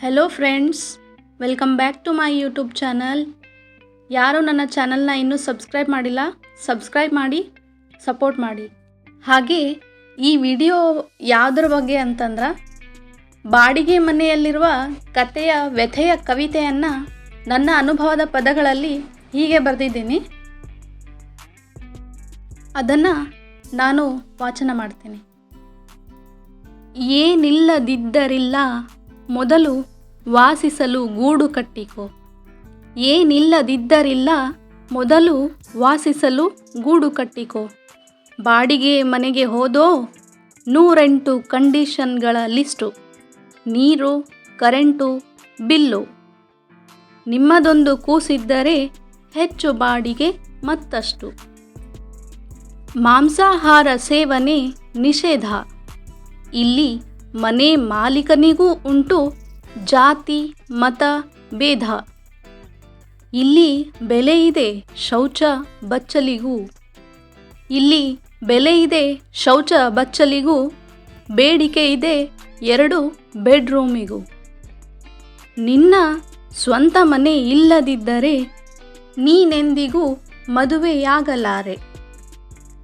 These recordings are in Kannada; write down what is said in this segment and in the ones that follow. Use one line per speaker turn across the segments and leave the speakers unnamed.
Hello friends welcome back to my YouTube channel ಯಾರು ನನ್ನ ಚಾನಲ್ನ ಇನ್ನೂ ಸಬ್ಸ್ಕ್ರೈಬ್ ಮಾಡಿಲ್ಲ ಸಬ್ಸ್ಕ್ರೈಬ್ ಮಾಡಿ ಸಪೋರ್ಟ್ ಮಾಡಿ. ಹಾಗೆ, ಈ ವಿಡಿಯೋ ಯಾವುದ್ರ ಬಗ್ಗೆ ಅಂತಂದ್ರೆ, ಬಾಡಿಗೆ ಮನೆಯಲ್ಲಿರುವ ಕಥೆಯ ವ್ಯಥೆಯ ಕವಿತೆಯನ್ನು ನನ್ನ ಅನುಭವದ ಪದಗಳಲ್ಲಿ ಹೀಗೆ ಬರೆದಿದ್ದೀನಿ. ಅದನ್ನು ನಾನು ವಾಚನ ಮಾಡ್ತೀನಿ. ಏನಿಲ್ಲದಿದ್ದರಿಲ್ಲ ಮೊದಲು ವಾಸಿಸಲು ಗೂಡು ಕಟ್ಟಿಕೋ. ಏನಿಲ್ಲದಿದ್ದರಿಲ್ಲ, ಮೊದಲು ವಾಸಿಸಲು ಗೂಡು ಕಟ್ಟಿಕೋ. ಬಾಡಿಗೆ ಮನೆಗೆ ಹೋದೋ ನೂರೆಂಟು ಕಂಡೀಷನ್ಗಳ ಲಿಸ್ಟು. ನೀರು, ಕರೆಂಟು, ಬಿಲ್ಲು. ನಿಮ್ಮದೊಂದು ಕೂಸಿದ್ದರೆ ಹೆಚ್ಚು ಬಾಡಿಗೆ ಮತ್ತಷ್ಟು. ಮಾಂಸಾಹಾರ ಸೇವನೆ ನಿಷೇಧ. ಇಲ್ಲಿ ಮನೆ ಮಾಲೀಕನಿಗೂ ಉಂಟು ಜಾತಿ, ಮತ, ಭೇದ. ಇಲ್ಲಿ ಬೆಲೆ ಇದೆ ಶೌಚ ಬಚ್ಚಲಿಗೂ. ಇಲ್ಲಿ ಬೆಲೆ ಇದೆ ಶೌಚ ಬಚ್ಚಲಿಗೂ. ಬೇಡಿಕೆ ಇದೆ ಎರಡು ಬೆಡ್ರೂಮಿಗೂ. ನಿನ್ನ ಸ್ವಂತ ಮನೆ ಇಲ್ಲದಿದ್ದರೆ ನೀನೆಂದಿಗೂ ಮದುವೆಯಾಗಲಾರೆ.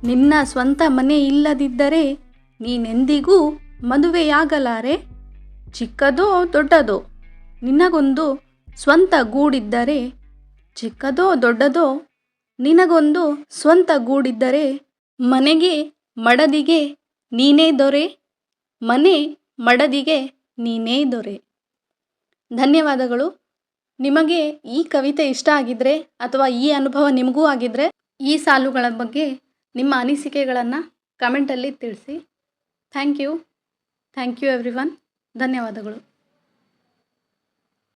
ನಿನ್ನ ಸ್ವಂತ ಮನೆ ಇಲ್ಲದಿದ್ದರೆ ನೀನೆಂದಿಗೂ ಮದುವೆಯಾಗಲಾರೆ? ಚಿಕ್ಕದೋ ದೊಡ್ಡದೋ? ನಿನಗೊಂದು ಸ್ವಂತ ಗೂಡಿದ್ದರೆ ಚಿಕ್ಕದೋ ದೊಡ್ಡದೋ? ನಿನಗೊಂದು ಸ್ವಂತ ಗೂಡಿದ್ದರೆ ಮನೆಗೆ ಮಡದಿಗೆ ನೀನೇ ದೊರೆ? ಮನೆ ಮಡದಿಗೆ ನೀನೇ ದೊರೆ. ಧನ್ಯವಾದಗಳು. ನಿಮಗೆ ಈ ಕವಿತೆ ಇಷ್ಟ ಆಗಿದ್ರೆ ಅಥವಾ ಈ ಅನುಭವ ನಿಮಗೂ ಆಗಿದ್ದರೆ ಈ ಸಾಲುಗಳ ಬಗ್ಗೆ ನಿಮ್ಮ ಅನಿಸಿಕೆಗಳನ್ನು ಕಮೆಂಟಲ್ಲಿ ತಿಳಿಸಿ. Thank you. Thank you everyone ಧನ್ಯವಾದಗಳು.